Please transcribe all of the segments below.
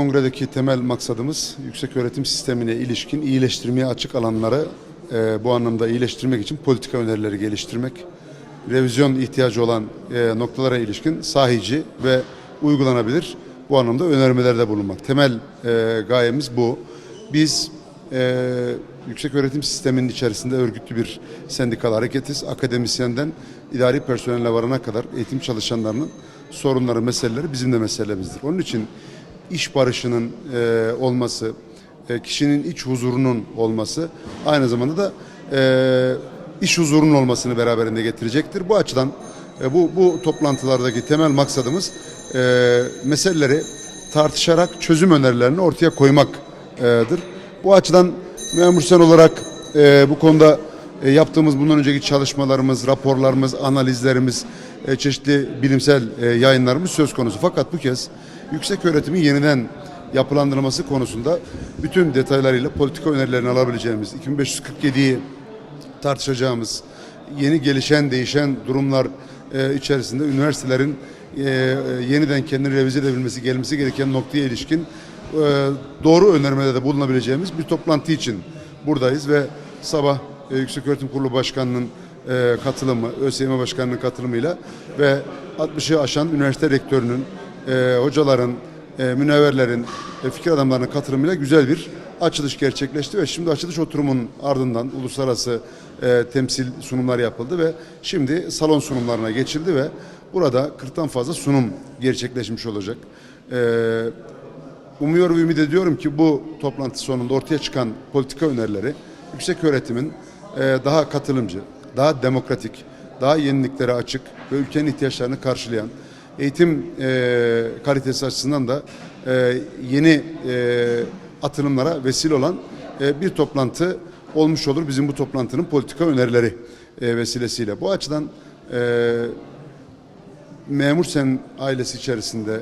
kongredeki temel maksadımız yüksek öğretim sistemine ilişkin iyileştirmeye açık alanları e, bu anlamda iyileştirmek için politika önerileri geliştirmek, revizyon ihtiyacı olan e, noktalara ilişkin sahici ve uygulanabilir bu anlamda önermelerde bulunmak. Temel e, gayemiz bu. Biz e, yüksek öğretim sisteminin içerisinde örgütlü bir sendikal hareketiz. Akademisyenden idari personelle varana kadar eğitim çalışanlarının sorunları, meseleleri bizim de meselemizdir. Onun için iş barışının e, olması, e, kişinin iç huzurunun olması aynı zamanda da e, iş huzurunun olmasını beraberinde getirecektir. Bu açıdan e, bu bu toplantılardaki temel maksadımız e, meseleleri tartışarak çözüm önerilerini ortaya koymaktır. Bu açıdan memur sen olarak e, bu konuda e, yaptığımız bundan önceki çalışmalarımız, raporlarımız, analizlerimiz, e, çeşitli bilimsel e, yayınlarımız söz konusu. Fakat bu kez yüksek öğretimin yeniden yapılandırılması konusunda bütün detaylarıyla politika önerilerini alabileceğimiz 2547'yi tartışacağımız yeni gelişen değişen durumlar e, içerisinde üniversitelerin e, e, yeniden kendini revize edebilmesi gelmesi gereken noktaya ilişkin e, doğru önermelerde bulunabileceğimiz bir toplantı için buradayız ve sabah e, Yükseköğretim Kurulu Başkanı'nın e, katılımı, ÖSYM Başkanı'nın katılımıyla ve 60'ı aşan üniversite rektörünün, e, hocaların, e, münevverlerin, e, fikir adamlarının katılımıyla güzel bir açılış gerçekleşti ve şimdi açılış oturumunun ardından uluslararası e, temsil sunumlar yapıldı ve şimdi salon sunumlarına geçildi ve burada 40'tan fazla sunum gerçekleşmiş olacak. E, umuyor ve ümit ediyorum ki bu toplantı sonunda ortaya çıkan politika önerileri yüksek öğretimin e, daha katılımcı, daha demokratik, daha yeniliklere açık ve ülkenin ihtiyaçlarını karşılayan eğitim e, kalitesi açısından da e, yeni e, atılımlara vesile olan e, bir toplantı olmuş olur. Bizim bu toplantının politika önerileri e, vesilesiyle. Bu açıdan e, Memur Sen ailesi içerisinde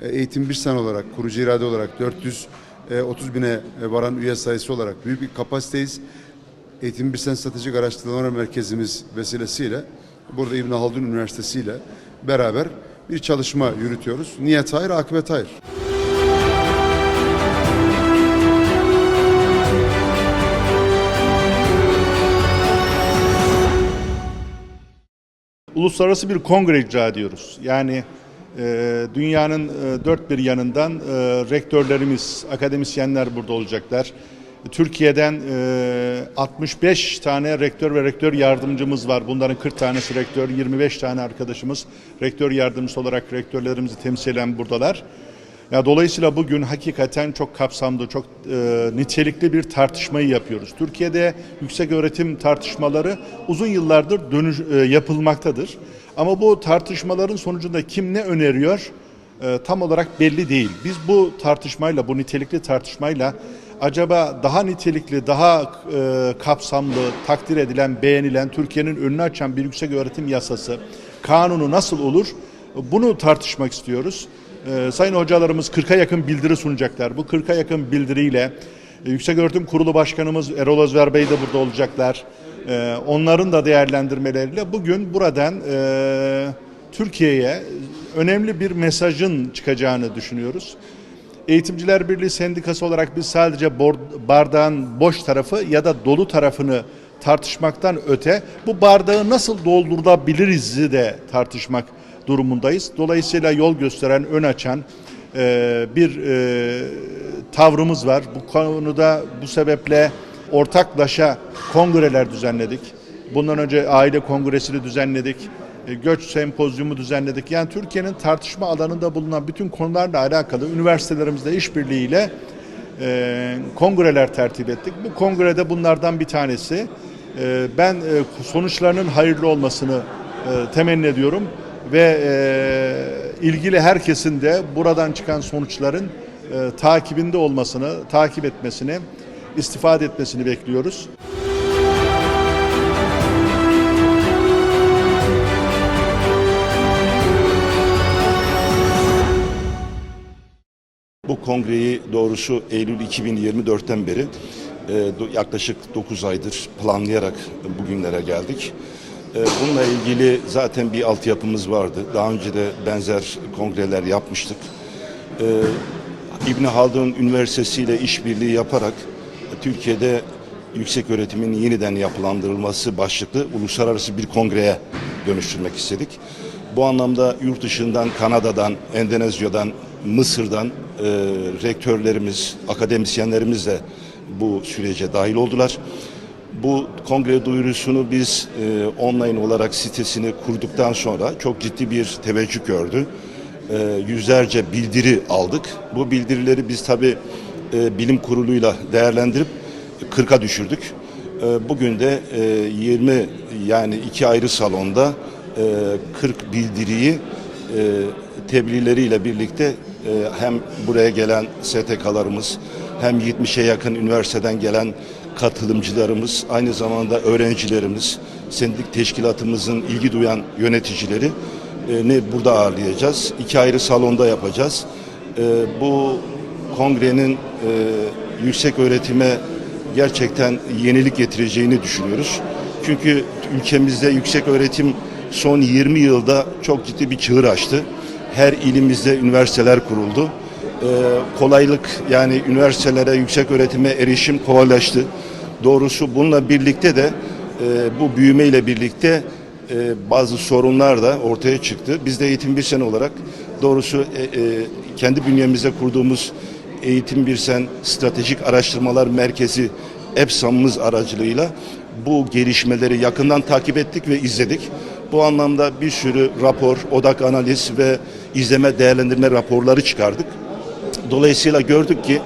e, eğitim bir sen olarak, kurucu irade olarak 430 bine varan üye sayısı olarak büyük bir kapasiteyiz. Eğitim bir sen stratejik araştırmalar merkezimiz vesilesiyle burada İbn Haldun Üniversitesi ile beraber bir çalışma yürütüyoruz. Niyet hayır, akıbet hayır. uluslararası bir kongre icra ediyoruz. Yani e, dünyanın e, dört bir yanından e, rektörlerimiz, akademisyenler burada olacaklar. Türkiye'den e, 65 tane rektör ve rektör yardımcımız var. Bunların 40 tanesi rektör, 25 tane arkadaşımız rektör yardımcısı olarak rektörlerimizi temsilen buradalar. Ya dolayısıyla bugün hakikaten çok kapsamlı, çok e, nitelikli bir tartışmayı yapıyoruz. Türkiye'de yüksek öğretim tartışmaları uzun yıllardır dönüş, e, yapılmaktadır. Ama bu tartışmaların sonucunda kim ne öneriyor e, tam olarak belli değil. Biz bu tartışmayla, bu nitelikli tartışmayla acaba daha nitelikli, daha e, kapsamlı, takdir edilen, beğenilen, Türkiye'nin önünü açan bir yüksek öğretim yasası, kanunu nasıl olur? Bunu tartışmak istiyoruz. Ee, sayın hocalarımız 40'a yakın bildiri sunacaklar. Bu 40'a yakın bildiriyle e, Yüksek Öğretim Kurulu Başkanımız Erol Özver Bey de burada olacaklar. Ee, onların da değerlendirmeleriyle bugün buradan e, Türkiye'ye önemli bir mesajın çıkacağını düşünüyoruz. Eğitimciler Birliği Sendikası olarak biz sadece bardağın boş tarafı ya da dolu tarafını tartışmaktan öte bu bardağı nasıl doldurabiliriz de tartışmak durumundayız. Dolayısıyla yol gösteren, ön açan e, bir e, tavrımız var. Bu konuda bu sebeple ortaklaşa kongreler düzenledik. Bundan önce aile kongresini düzenledik. E, göç sempozyumu düzenledik. Yani Türkiye'nin tartışma alanında bulunan bütün konularla alakalı üniversitelerimizle işbirliğiyle e, kongreler tertip ettik. Bu kongrede bunlardan bir tanesi. E, ben e, sonuçlarının hayırlı olmasını e, temenni ediyorum ve e, ilgili herkesin de buradan çıkan sonuçların e, takibinde olmasını, takip etmesini, istifade etmesini bekliyoruz. Bu kongreyi doğrusu Eylül 2024'ten beri e, yaklaşık 9 aydır planlayarak bugünlere geldik. E, Bununla ilgili zaten bir altyapımız vardı. Daha önce de benzer kongreler yapmıştık. E, İbn Haldun Üniversitesi ile işbirliği yaparak Türkiye'de yüksek öğretimin yeniden yapılandırılması başlıklı uluslararası bir kongreye dönüştürmek istedik. Bu anlamda yurt dışından, Kanada'dan, Endonezya'dan, Mısır'dan e, rektörlerimiz, akademisyenlerimiz de bu sürece dahil oldular. Bu kongre duyurusunu biz e, online olarak sitesini kurduktan sonra çok ciddi bir teveccüh gördü. E, yüzlerce bildiri aldık. Bu bildirileri biz tabi e, bilim kuruluyla değerlendirip 40'a düşürdük. E, bugün de e, 20 yani iki ayrı salonda 40 bildiriyi e, tebliğleriyle birlikte e, hem buraya gelen STK'larımız hem 70'e yakın üniversiteden gelen katılımcılarımız, aynı zamanda öğrencilerimiz, sendik teşkilatımızın ilgi duyan yöneticileri e, ne burada ağırlayacağız. İki ayrı salonda yapacağız. E, bu kongrenin e, yüksek öğretime gerçekten yenilik getireceğini düşünüyoruz. Çünkü ülkemizde yüksek öğretim son 20 yılda çok ciddi bir çığır açtı. Her ilimizde üniversiteler kuruldu. Ee, kolaylık yani üniversitelere, yüksek öğretime erişim kolaylaştı. Doğrusu bununla birlikte de e, bu büyümeyle birlikte e, bazı sorunlar da ortaya çıktı. Biz de Eğitim Bir Sen olarak doğrusu e, e, kendi bünyemizde kurduğumuz Eğitim Bir Sen Stratejik Araştırmalar Merkezi EPSAM'ımız aracılığıyla bu gelişmeleri yakından takip ettik ve izledik. Bu anlamda bir sürü rapor, odak analiz ve izleme değerlendirme raporları çıkardık. Dolayısıyla gördük ki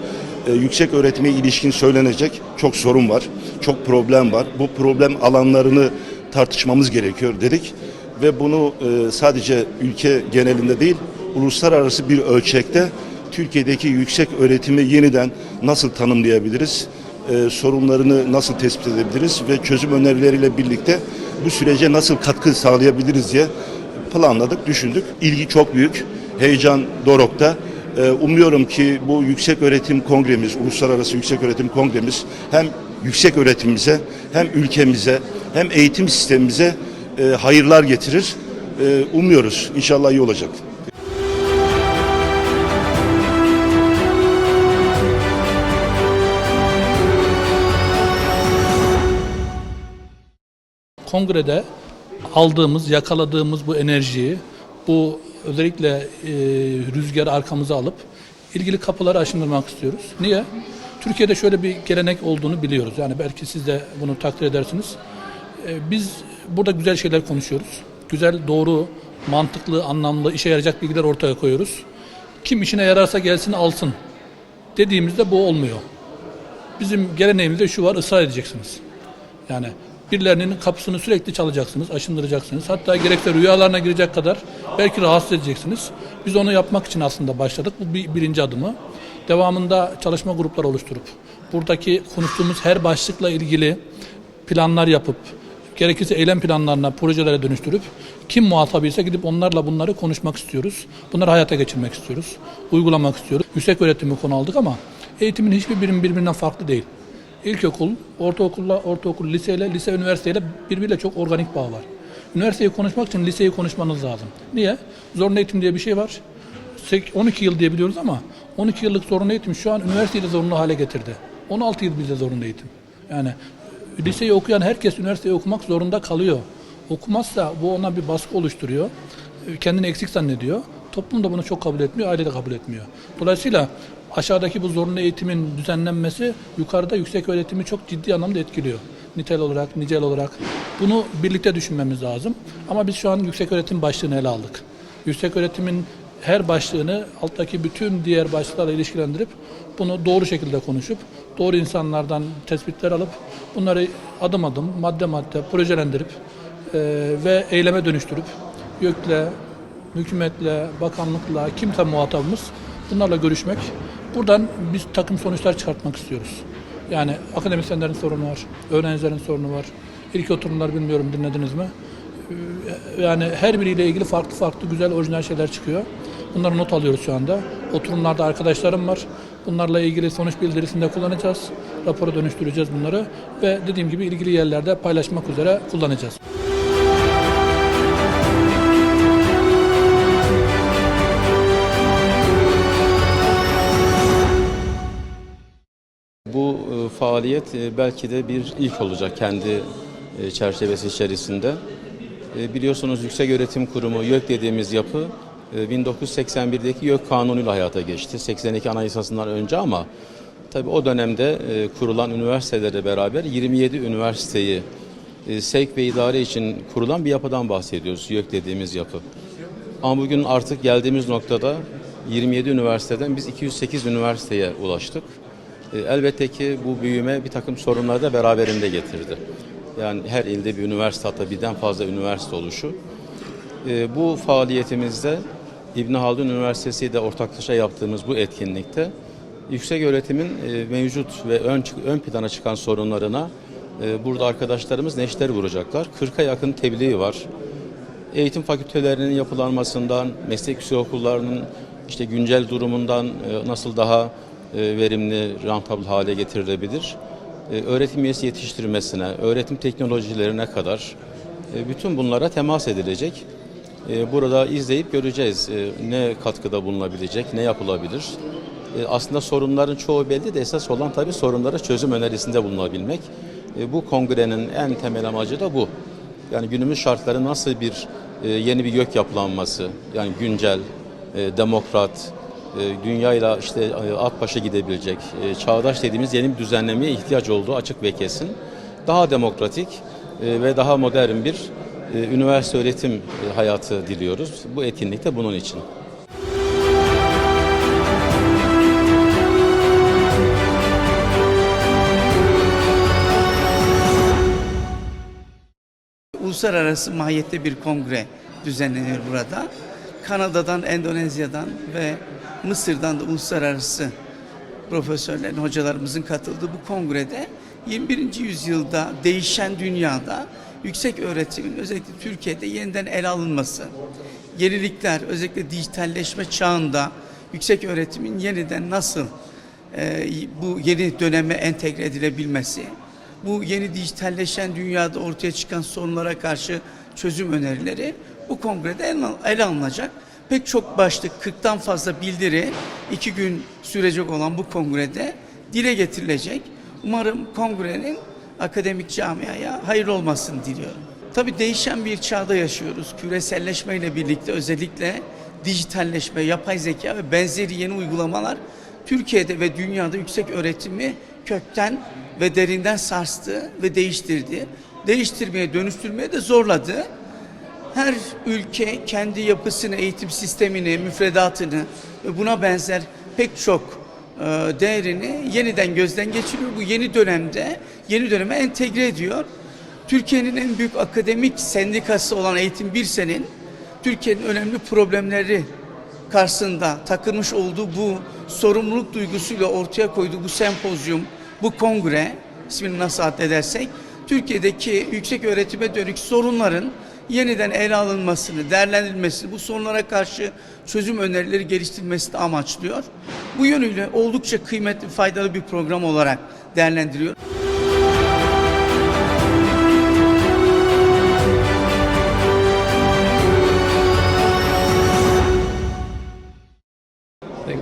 e, yüksek öğretime ilişkin söylenecek çok sorun var, çok problem var. Bu problem alanlarını tartışmamız gerekiyor dedik ve bunu e, sadece ülke genelinde değil, uluslararası bir ölçekte Türkiye'deki yüksek öğretimi yeniden nasıl tanımlayabiliriz, e, sorunlarını nasıl tespit edebiliriz ve çözüm önerileriyle birlikte bu sürece nasıl katkı sağlayabiliriz diye planladık, düşündük. İlgi çok büyük, heyecan dorukta. Ee, Umuyorum ki bu yüksek öğretim kongremiz, uluslararası yüksek öğretim kongremiz hem yüksek öğretimimize hem ülkemize hem eğitim sistemimize e, hayırlar getirir. E, Umuyoruz. İnşallah iyi olacak. Kongrede aldığımız, yakaladığımız bu enerjiyi, bu özellikle e, rüzgarı arkamıza alıp ilgili kapıları aşındırmak istiyoruz. Niye? Türkiye'de şöyle bir gelenek olduğunu biliyoruz. Yani belki siz de bunu takdir edersiniz. E, biz burada güzel şeyler konuşuyoruz. Güzel, doğru, mantıklı, anlamlı, işe yarayacak bilgiler ortaya koyuyoruz. Kim işine yararsa gelsin alsın dediğimizde bu olmuyor. Bizim geleneğimizde şu var, ısrar edeceksiniz. Yani birilerinin kapısını sürekli çalacaksınız, aşındıracaksınız. Hatta gerekse rüyalarına girecek kadar belki rahatsız edeceksiniz. Biz onu yapmak için aslında başladık. Bu bir, birinci adımı. Devamında çalışma grupları oluşturup buradaki konuştuğumuz her başlıkla ilgili planlar yapıp gerekirse eylem planlarına, projelere dönüştürüp kim muhatabıysa gidip onlarla bunları konuşmak istiyoruz. Bunları hayata geçirmek istiyoruz. Uygulamak istiyoruz. Yüksek öğretimi konu aldık ama eğitimin hiçbir birim birbirinden farklı değil. İlkokul, ortaokulla, ortaokul, liseyle, lise, üniversiteyle birbiriyle çok organik bağ var. Üniversiteyi konuşmak için liseyi konuşmanız lazım. Niye? Zorunlu eğitim diye bir şey var. Sek- 12 yıl diye biliyoruz ama 12 yıllık zorunlu eğitim şu an üniversiteyi de zorunlu hale getirdi. 16 yıl bizde zorunlu eğitim. Yani liseyi okuyan herkes üniversiteyi okumak zorunda kalıyor. Okumazsa bu ona bir baskı oluşturuyor. Kendini eksik zannediyor. Toplum da bunu çok kabul etmiyor, aile de kabul etmiyor. Dolayısıyla aşağıdaki bu zorunlu eğitimin düzenlenmesi yukarıda yüksek öğretimi çok ciddi anlamda etkiliyor. Nitel olarak, nicel olarak. Bunu birlikte düşünmemiz lazım. Ama biz şu an yüksek öğretim başlığını ele aldık. Yüksek öğretimin her başlığını alttaki bütün diğer başlıklarla ilişkilendirip bunu doğru şekilde konuşup doğru insanlardan tespitler alıp bunları adım adım, madde madde projelendirip eee, ve eyleme dönüştürüp YÖK'le, hükümetle, bakanlıkla, kimse muhatabımız bunlarla görüşmek. Buradan biz takım sonuçlar çıkartmak istiyoruz. Yani akademisyenlerin sorunu var, öğrencilerin sorunu var. İlk oturumlar bilmiyorum dinlediniz mi? Ee, Yani her biriyle ilgili farklı farklı güzel orijinal şeyler çıkıyor. Bunları not alıyoruz şu anda. Oturumlarda arkadaşlarım var. Bunlarla ilgili sonuç bildirisinde kullanacağız. Rapora dönüştüreceğiz bunları ve dediğim gibi ilgili yerlerde paylaşmak üzere kullanacağız. Faaliyet e, belki de bir ilk olacak kendi e, çerçevesi içerisinde. E, Biliyorsunuz Yüksek Öğretim Kurumu YÖK dediğimiz yapı e, 1981'deki YÖK kanunuyla hayata geçti. 82 Anayasasından önce ama tabii o dönemde kurulan üniversitelerle beraber 27 üniversiteyi sevk ve idare için kurulan bir yapıdan bahsediyoruz. YÖK dediğimiz yapı. Ama bugün artık geldiğimiz noktada 27 üniversiteden biz 208 üniversiteye ulaştık. E, Elbette ki bu büyüme bir takım sorunları da beraberinde getirdi. Yani her ilde bir üniversite hatta birden fazla üniversite oluşu. E, Bu faaliyetimizde İbn Haldun Üniversitesi ile ortaklaşa yaptığımız bu etkinlikte yüksek öğretimin e, mevcut ve ön, ön plana çıkan sorunlarına burada arkadaşlarımız neşter vuracaklar. 40'a yakın tebliği var eğitim fakültelerinin yapılanmasından, meslek yüksekokullarının işte güncel durumundan nasıl daha verimli, rentable hale getirilebilir, e, öğretim üyesi yetiştirmesine, öğretim teknolojilerine kadar e, bütün bunlara temas edilecek. E, Burada izleyip göreceğiz e, ne katkıda bulunabilecek, ne yapılabilir. E, Aslında sorunların çoğu belli de esas olan tabii sorunlara çözüm önerisinde bulunabilmek. E, Bu kongrenin en temel amacı da bu. Yani günümüz şartları nasıl bir e, yeni bir gök yapılanması, yani güncel, e, demokrat, e, dünyayla işte e, at başa gidebilecek, e, çağdaş dediğimiz yeni bir düzenlemeye ihtiyaç olduğu açık ve kesin. Daha demokratik e, ve daha modern bir e, üniversite öğretim e, hayatı diliyoruz. Bu etkinlik de bunun için. Uluslararası mahiyette bir kongre düzenleniyor burada. Kanada'dan, Endonezya'dan ve Mısır'dan da uluslararası profesörlerin, hocalarımızın katıldığı bu kongrede 21. yüzyılda değişen dünyada yüksek öğretimin özellikle Türkiye'de yeniden ele alınması, yenilikler özellikle dijitalleşme çağında yüksek öğretimin yeniden nasıl e, bu yeni döneme entegre edilebilmesi, bu yeni dijitalleşen dünyada ortaya çıkan sorunlara karşı çözüm önerileri bu kongrede ele- alınacak. Pek çok başlık, 40'tan fazla bildiri iki gün sürecek olan bu kongrede dile getirilecek. Umarım kongrenin akademik camiaya hayırlı olmasını diliyorum. Tabii değişen bir çağda yaşıyoruz. Küreselleşme ile birlikte özellikle dijitalleşme, yapay zeka ve benzeri yeni uygulamalar Türkiye'de ve dünyada yüksek öğretimi kökten ve derinden sarstı ve değiştirdi. Değiştirmeye, dönüştürmeye de zorladı. Her ülke kendi yapısını, eğitim sistemini, müfredatını ve buna benzer pek çok e, değerini yeniden gözden geçiriyor. Bu yeni dönemde, yeni döneme entegre ediyor. Türkiye'nin en büyük akademik sendikası olan Eğitim Birsen'in Türkiye'nin önemli problemleri karşısında takılmış olduğu bu sorumluluk duygusuyla ortaya koyduğu bu sempozyum, bu kongre, ismini nasıl addedersek, Türkiye'deki yüksek öğretime dönük sorunların yeniden ele alınmasını, değerlendirilmesini, bu sorunlara karşı çözüm önerileri geliştirilmesini amaçlıyor. Bu yönüyle oldukça kıymetli, faydalı bir program olarak değerlendiriyor.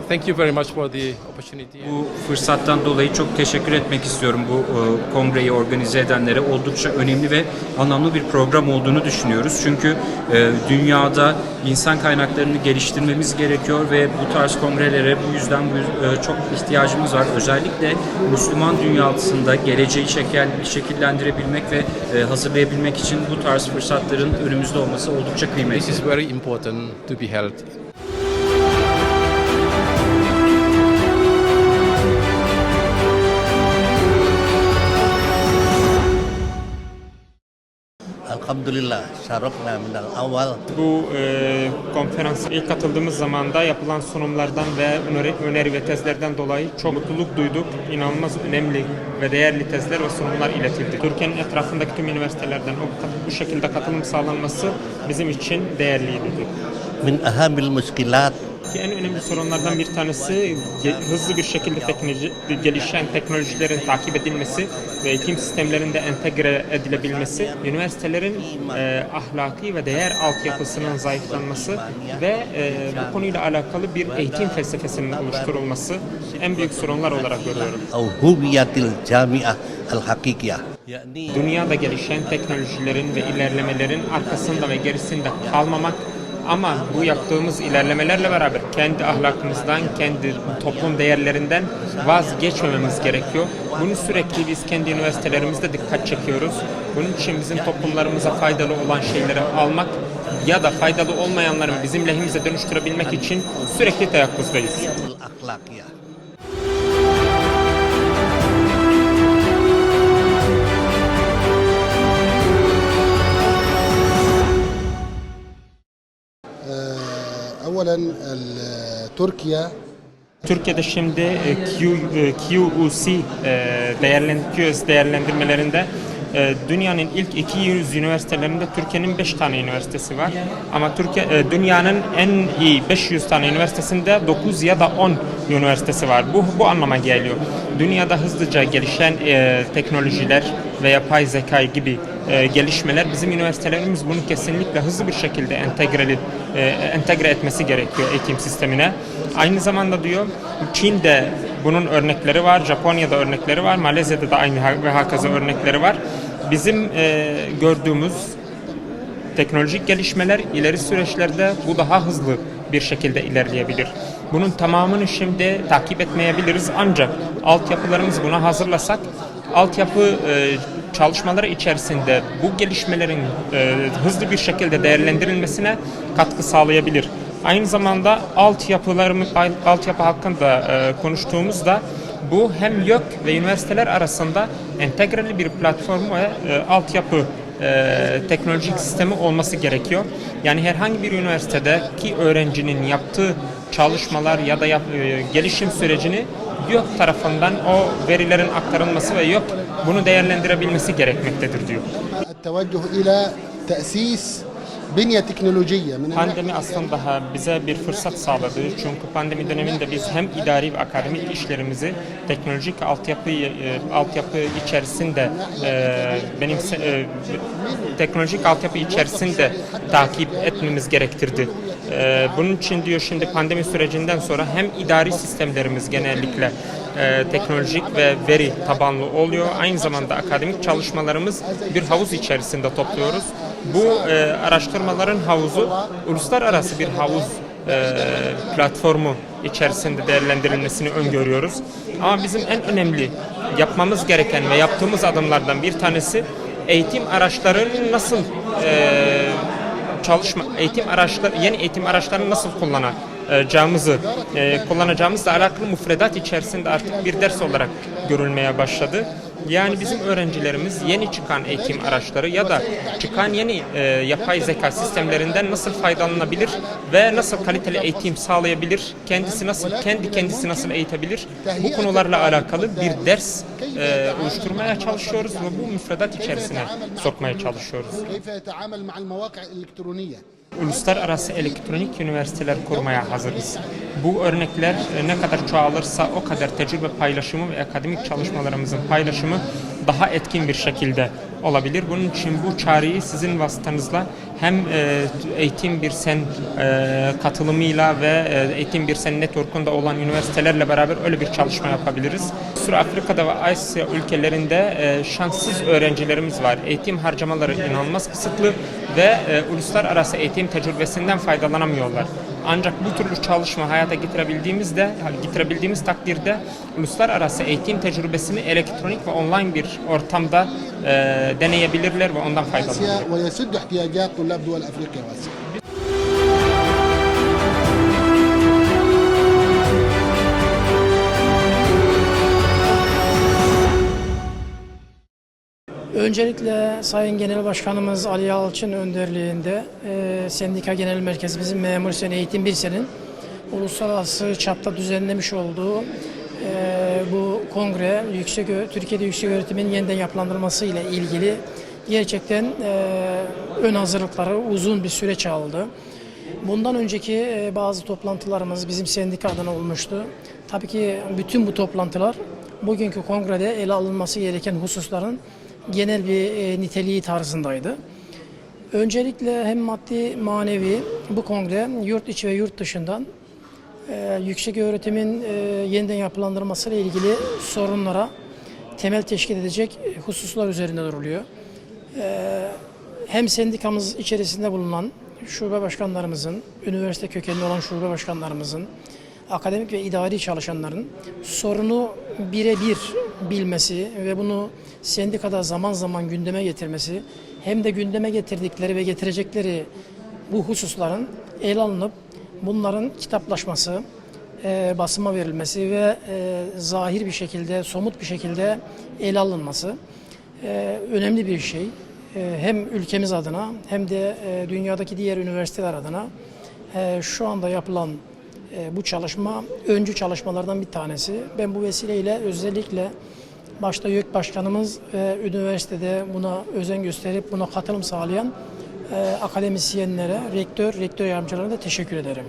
Thank you very much for the opportunity. Bu fırsattan dolayı çok teşekkür etmek istiyorum bu e, kongreyi organize edenlere. Oldukça önemli ve anlamlı bir program olduğunu düşünüyoruz. Çünkü e, dünyada insan kaynaklarını geliştirmemiz gerekiyor ve bu tarz kongrelere bu yüzden bu, e, çok ihtiyacımız var. Özellikle Müslüman dünyasında geleceği şekil, şekillendirebilmek ve e, hazırlayabilmek için bu tarz fırsatların önümüzde olması oldukça kıymetli. This is very important to be held. Elhamdülillah şarafna minel avval Bu e, konferansa ilk katıldığımız zaman da yapılan sunumlardan ve öneri, öneri ve tezlerden dolayı çok mutluluk duyduk. İnanılmaz önemli ve değerli tezler ve sunumlar iletildi. Türkiye'nin etrafındaki tüm üniversitelerden o, bu şekilde katılım sağlanması bizim için değerliydi. min ahamil muskilat ki en önemli sorunlardan bir tanesi hızlı bir şekilde teknoloji, gelişen teknolojilerin takip edilmesi ve eğitim sistemlerinde entegre edilebilmesi, üniversitelerin e, ahlaki ve değer altyapısının zayıflanması ve e, bu konuyla alakalı bir eğitim felsefesinin oluşturulması en büyük sorunlar olarak görüyorum. Dünyada gelişen teknolojilerin ve ilerlemelerin arkasında ve gerisinde kalmamak ama bu yaptığımız ilerlemelerle beraber kendi ahlakımızdan, kendi toplum değerlerinden vazgeçmememiz gerekiyor. Bunu sürekli biz kendi üniversitelerimizde dikkat çekiyoruz. Bunun için bizim toplumlarımıza faydalı olan şeyleri almak ya da faydalı olmayanları bizim lehimize dönüştürebilmek için sürekli teyakkuzdayız. الأخلاقية اولا ال- تركيا Türkiye'de şimdi e, Q, e, QUC e, değerlen, QS değerlendirmelerinde e, dünyanın ilk 200 üniversitelerinde Türkiye'nin 5 tane üniversitesi var. Ama Türkiye e, dünyanın en iyi 500 tane üniversitesinde 9 ya da 10 üniversitesi var. Bu bu anlama geliyor. Dünyada hızlıca gelişen e, teknolojiler ve yapay zeka gibi e, gelişmeler bizim üniversitelerimiz bunu kesinlikle hızlı bir şekilde entegre, e, entegre etmesi gerekiyor eğitim sistemine. Aynı zamanda diyor Çin'de bunun örnekleri var, Japonya'da örnekleri var, Malezya'da da aynı ve hakaza örnekleri var. Bizim e, gördüğümüz teknolojik gelişmeler ileri süreçlerde bu daha hızlı bir şekilde ilerleyebilir. Bunun tamamını şimdi takip etmeyebiliriz ancak altyapılarımızı buna hazırlasak altyapı e, çalışmaları içerisinde bu gelişmelerin e, hızlı bir şekilde değerlendirilmesine katkı sağlayabilir. Aynı zamanda altyapılarımı altyapı hakkında e, konuştuğumuzda bu hem YÖK ve üniversiteler arasında entegreli bir platform ve e, altyapı e, teknolojik sistemi olması gerekiyor. Yani herhangi bir üniversitedeki öğrencinin yaptığı çalışmalar ya da yap, e, gelişim sürecini yok tarafından o verilerin aktarılması ve yok bunu değerlendirebilmesi gerekmektedir diyor. Pandemi aslında bize bir fırsat sağladı. Çünkü pandemi döneminde biz hem idari ve akademik işlerimizi teknolojik altyapı e, altyapı içerisinde e, benim teknolojik altyapı içerisinde takip etmemiz gerektirdi. E, bunun için diyor şimdi pandemi sürecinden sonra hem idari sistemlerimiz genellikle e, teknolojik ve veri tabanlı oluyor. Aynı zamanda akademik çalışmalarımız bir havuz içerisinde topluyoruz. Bu e, araştırmaların havuzu uluslararası bir havuz e, platformu içerisinde değerlendirilmesini öngörüyoruz. Ama bizim en önemli yapmamız gereken ve yaptığımız adımlardan bir tanesi eğitim araçlarının nasıl e, çalışma eğitim araçları yeni eğitim araçlarını nasıl kullanacağımızı e, kullanacağımızla alakalı müfredat içerisinde artık bir ders olarak görülmeye başladı. Yani bizim öğrencilerimiz yeni çıkan eğitim araçları ya da çıkan yeni e, yapay zeka sistemlerinden nasıl faydalanabilir ve nasıl kaliteli eğitim sağlayabilir, kendisi nasıl kendi kendisi nasıl eğitebilir bu konularla alakalı bir ders e, oluşturmaya çalışıyoruz ve bu müfredat içerisine sokmaya çalışıyoruz. Uluslararası Elektronik Üniversiteler kurmaya hazırız. Bu örnekler e, ne kadar çoğalırsa o kadar tecrübe paylaşımı ve akademik çalışmalarımızın paylaşımı daha etkin bir şekilde olabilir. Bunun için bu çağrıyı sizin vasıtanızla hem e, Eğitim Bir Sen e, katılımıyla ve e, Eğitim Bir Sen Network'unda olan üniversitelerle beraber öyle bir çalışma yapabiliriz. Sürü Afrika'da ve Asya ülkelerinde şanssız öğrencilerimiz var. Eğitim harcamaları inanılmaz kısıtlı ve uluslararası eğitim tecrübesinden faydalanamıyorlar. Ancak bu türlü çalışma hayata getirebildiğimizde, getirebildiğimiz takdirde uluslararası eğitim tecrübesini elektronik ve online bir ortamda e, deneyebilirler ve ondan faydalanırlar. Öncelikle Sayın Genel Başkanımız Ali Yalçın önderliğinde e, Sendika Genel Merkezimizin Memur Sen Eğitim Birsen'in uluslararası çapta düzenlemiş olduğu e, bu kongre yüksek Türkiye'de yüksek öğretimin yeniden yapılandırılması ile ilgili gerçekten e, ön hazırlıkları uzun bir süreç aldı. Bundan önceki e, bazı toplantılarımız bizim sendika adına olmuştu. Tabii ki bütün bu toplantılar bugünkü kongrede ele alınması gereken hususların genel bir e, niteliği tarzındaydı. Öncelikle hem maddi manevi bu kongre yurt içi ve yurt dışından e, yüksek öğretimin e, yeniden yapılandırması ile ilgili sorunlara temel teşkil edecek hususlar üzerinde duruluyor. Hem sendikamız içerisinde bulunan şube başkanlarımızın, üniversite kökenli olan şube başkanlarımızın, akademik ve idari çalışanların sorunu birebir bilmesi ve bunu sendikada zaman zaman gündeme getirmesi hem de gündeme getirdikleri ve getirecekleri bu hususların ele alınıp bunların kitaplaşması, e, basıma verilmesi ve e, zahir bir şekilde, somut bir şekilde ele alınması e, önemli bir şey. E, hem ülkemiz adına hem de e, dünyadaki diğer üniversiteler adına e, şu anda yapılan bu çalışma öncü çalışmalardan bir tanesi. Ben bu vesileyle özellikle başta YÖK Başkanımız ve üniversitede buna özen gösterip buna katılım sağlayan e, akademisyenlere, rektör, rektör yardımcılarına da teşekkür ederim.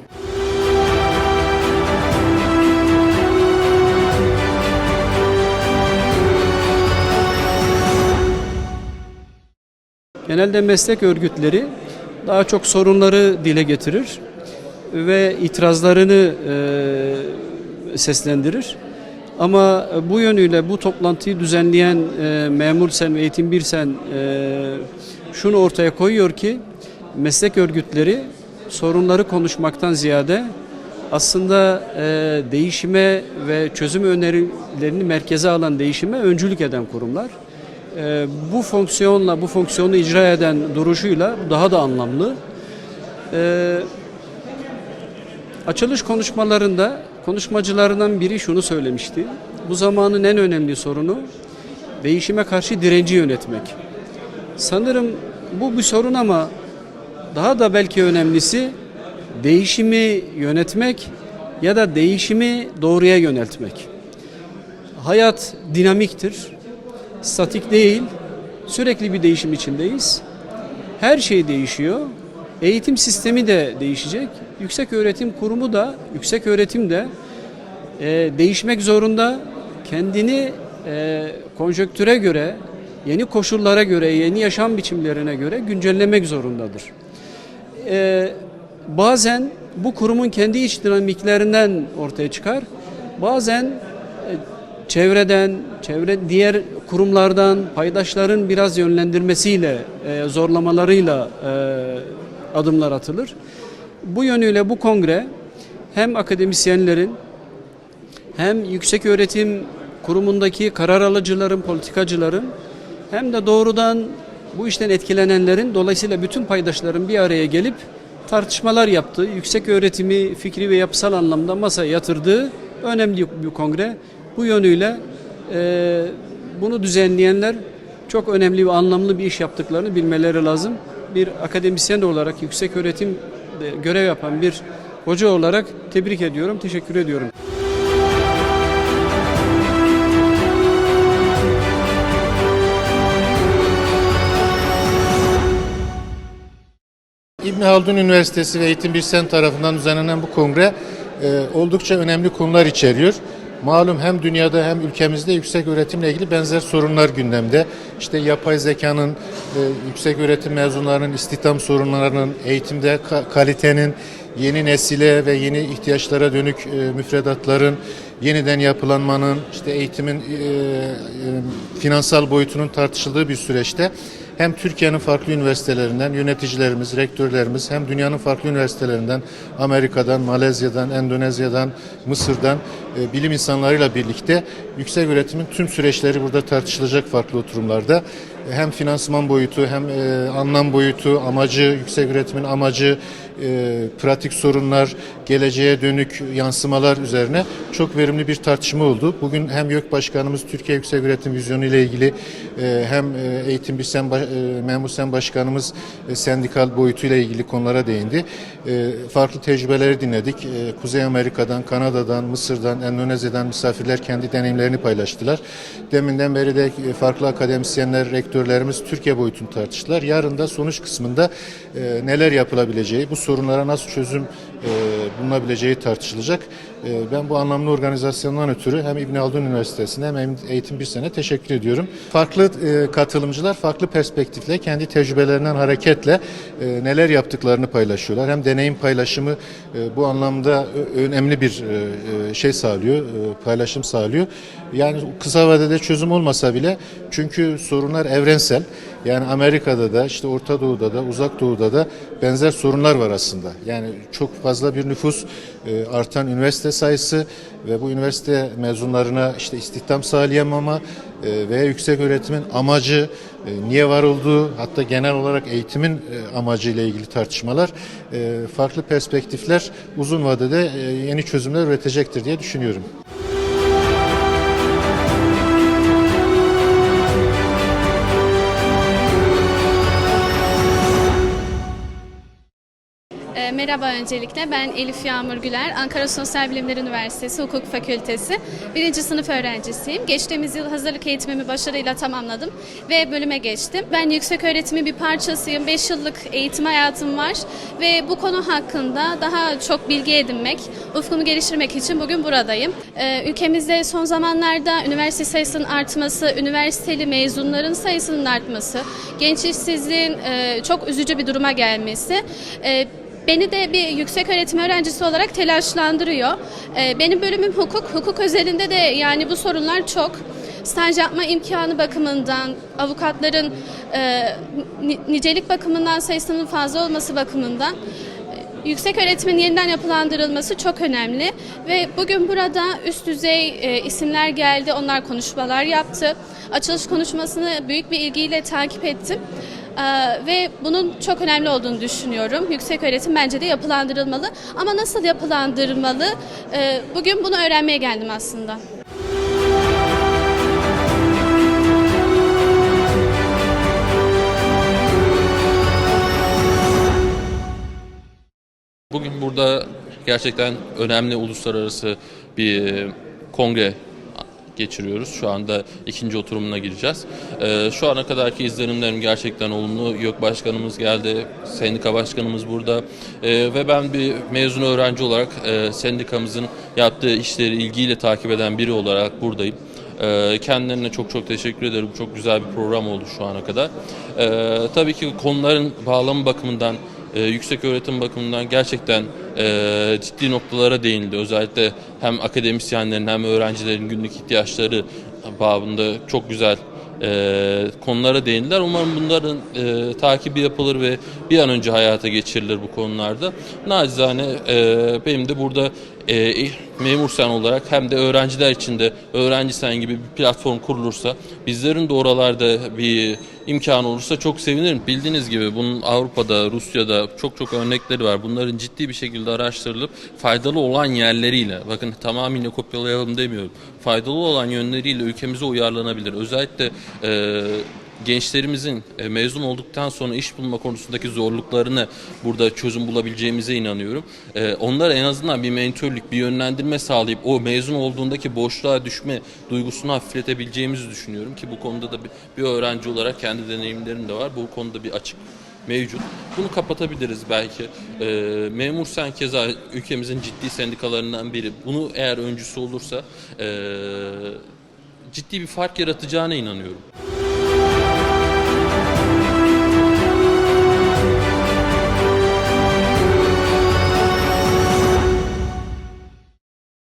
Genelde meslek örgütleri daha çok sorunları dile getirir ve itirazlarını e, seslendirir. Ama bu yönüyle bu toplantıyı düzenleyen e, Memur Sen ve Eğitim Bir Sen e, şunu ortaya koyuyor ki meslek örgütleri sorunları konuşmaktan ziyade aslında e, değişime ve çözüm önerilerini merkeze alan değişime öncülük eden kurumlar. E, bu fonksiyonla, bu fonksiyonu icra eden duruşuyla daha da anlamlı. E, açılış konuşmalarında konuşmacılarından biri şunu söylemişti. Bu zamanın en önemli sorunu değişime karşı direnci yönetmek. Sanırım bu bir sorun ama daha da belki önemlisi değişimi yönetmek ya da değişimi doğruya yöneltmek. Hayat dinamiktir, statik değil, sürekli bir değişim içindeyiz. Her şey değişiyor. Eğitim sistemi de değişecek. Yüksek öğretim kurumu da, yüksek öğretim de e, değişmek zorunda. Kendini e, konjöktüre göre, yeni koşullara göre, yeni yaşam biçimlerine göre güncellemek zorundadır. E, bazen bu kurumun kendi iç dinamiklerinden ortaya çıkar. Bazen e, çevreden, çevre diğer kurumlardan, paydaşların biraz yönlendirmesiyle, e, zorlamalarıyla e, adımlar atılır. Bu yönüyle bu kongre hem akademisyenlerin hem yüksek öğretim kurumundaki karar alıcıların, politikacıların hem de doğrudan bu işten etkilenenlerin dolayısıyla bütün paydaşların bir araya gelip tartışmalar yaptığı, yüksek öğretimi fikri ve yapısal anlamda masaya yatırdığı önemli bir kongre. Bu yönüyle e, bunu düzenleyenler çok önemli ve anlamlı bir iş yaptıklarını bilmeleri lazım. Bir akademisyen olarak yüksek öğretim görev yapan bir hoca olarak tebrik ediyorum, teşekkür ediyorum. İbn Haldun Üniversitesi ve Eğitim Bir Sen tarafından düzenlenen bu kongre e, oldukça önemli konular içeriyor. Malum hem dünyada hem ülkemizde yüksek öğretimle ilgili benzer sorunlar gündemde. İşte yapay zekanın, e, yüksek öğretim mezunlarının istihdam sorunlarının, eğitimde ka- kalitenin, yeni nesile ve yeni ihtiyaçlara dönük e, müfredatların yeniden yapılanmanın, işte eğitimin e, e, finansal boyutunun tartışıldığı bir süreçte hem Türkiye'nin farklı üniversitelerinden yöneticilerimiz, rektörlerimiz hem dünyanın farklı üniversitelerinden Amerika'dan, Malezya'dan, Endonezya'dan, Mısır'dan e, bilim insanlarıyla birlikte yüksek öğretimin tüm süreçleri burada tartışılacak farklı oturumlarda. Hem finansman boyutu hem e, anlam boyutu, amacı, yüksek üretimin amacı, e, pratik sorunlar, geleceğe dönük yansımalar üzerine çok verimli bir tartışma oldu. Bugün hem YÖK Başkanımız Türkiye Yüksek Öğretim Vizyonu ile ilgili e, hem e, Eğitim Bir Sen Baş- e, Memur Sen Başkanımız e, sendikal boyutuyla ilgili konulara değindi. E, farklı tecrübeleri dinledik. E, Kuzey Amerika'dan, Kanada'dan, Mısır'dan, Endonezya'dan misafirler kendi deneyimlerini paylaştılar. Deminden beri de e, farklı akademisyenler, rektörlerimiz Türkiye boyutunu tartıştılar. Yarın da sonuç kısmında e, neler yapılabileceği, bu sorunlara nasıl çözüm e, bulunabileceği tartışılacak. E, ben bu anlamlı organizasyondan ötürü hem İbn Haldun Üniversitesi'ne hem Eğitim Bir Sene teşekkür ediyorum. Farklı e, katılımcılar farklı perspektifle, kendi tecrübelerinden hareketle e, neler yaptıklarını paylaşıyorlar. Hem deneyim paylaşımı e, bu anlamda önemli bir şey sağlıyor, paylaşım sağlıyor. Yani kısa vadede çözüm olmasa bile çünkü sorunlar evrensel. Yani Amerika'da da işte Orta Doğu'da da Uzak Doğu'da da benzer sorunlar var aslında. Yani çok fazla bir nüfus, e, artan üniversite sayısı ve bu üniversite mezunlarına işte istihdam sağlayamama e, veya yüksek öğretimin amacı, e, niye var olduğu hatta genel olarak eğitimin amacı ile ilgili tartışmalar farklı perspektifler uzun vadede yeni çözümler üretecektir diye düşünüyorum. Merhaba öncelikle ben Elif Yağmur Güler, Ankara Sosyal Bilimler Üniversitesi Hukuk Fakültesi birinci sınıf öğrencisiyim. Geçtiğimiz yıl hazırlık eğitimimi başarıyla tamamladım ve bölüme geçtim. Ben yüksek öğretimin bir parçasıyım, 5 yıllık eğitim hayatım var ve bu konu hakkında daha çok bilgi edinmek, ufkumu geliştirmek için bugün buradayım. E, Ülkemizde son zamanlarda üniversite sayısının artması, üniversiteli mezunların sayısının artması, genç işsizliğin e, çok üzücü bir duruma gelmesi, e, Beni de bir yüksek öğretim öğrencisi olarak telaşlandırıyor. Ee, Benim bölümüm hukuk. Hukuk özelinde de yani bu sorunlar çok. Staj yapma imkanı bakımından, avukatların e, ni- nicelik bakımından sayısının fazla olması bakımından e, yüksek öğretimin yeniden yapılandırılması çok önemli ve bugün burada üst düzey e, isimler geldi, onlar konuşmalar yaptı. Açılış konuşmasını büyük bir ilgiyle takip ettim. Ee, ve bunun çok önemli olduğunu düşünüyorum. Yüksek öğretim bence de yapılandırılmalı. Ama nasıl yapılandırılmalı? Ee, bugün bunu öğrenmeye geldim aslında. Bugün burada gerçekten önemli uluslararası bir e, kongre geçiriyoruz. Şu anda ikinci oturumuna gireceğiz. Ee, şu ana kadarki izlenimlerim gerçekten olumlu. YÖK Başkanımız geldi, sendika başkanımız burada Ee, ve ben bir mezun öğrenci olarak e, sendikamızın yaptığı işleri ilgiyle takip eden biri olarak buradayım. Ee, Kendilerine çok çok teşekkür ederim. Çok güzel bir program oldu şu ana kadar. Tabii ki konuların bağlamı bakımından, e, yüksek öğretim bakımından gerçekten e, ciddi noktalara değinildi. Özellikle hem akademisyenlerin hem öğrencilerin günlük ihtiyaçları babında çok güzel e, konulara değindiler. Umarım bunların e, takibi yapılır ve bir an önce hayata geçirilir bu konularda. Nacizane e, benim de burada e, memur sen olarak hem de öğrenciler için de öğrenci sen gibi bir platform kurulursa bizlerin de oralarda bir imkan olursa çok sevinirim. Bildiğiniz gibi bunun Avrupa'da, Rusya'da çok çok örnekleri var. Bunların ciddi bir şekilde araştırılıp faydalı olan yerleriyle, bakın tamamıyla kopyalayalım demiyorum. Faydalı olan yönleriyle ülkemize uyarlanabilir. Özellikle e, gençlerimizin e, mezun olduktan sonra iş bulma konusundaki zorluklarını burada çözüm bulabileceğimize inanıyorum. E, Onlara en azından bir mentörlük, bir yönlendirme sağlayıp o mezun olduğundaki boşluğa düşme duygusunu hafifletebileceğimizi düşünüyorum ki bu konuda da bir, öğrenci olarak kendi deneyimlerim de var. Bu konuda bir açık mevcut. Bunu kapatabiliriz belki. E, Memur Sen keza ülkemizin ciddi sendikalarından biri. Bunu eğer öncüsü olursa e, ciddi bir fark yaratacağına inanıyorum.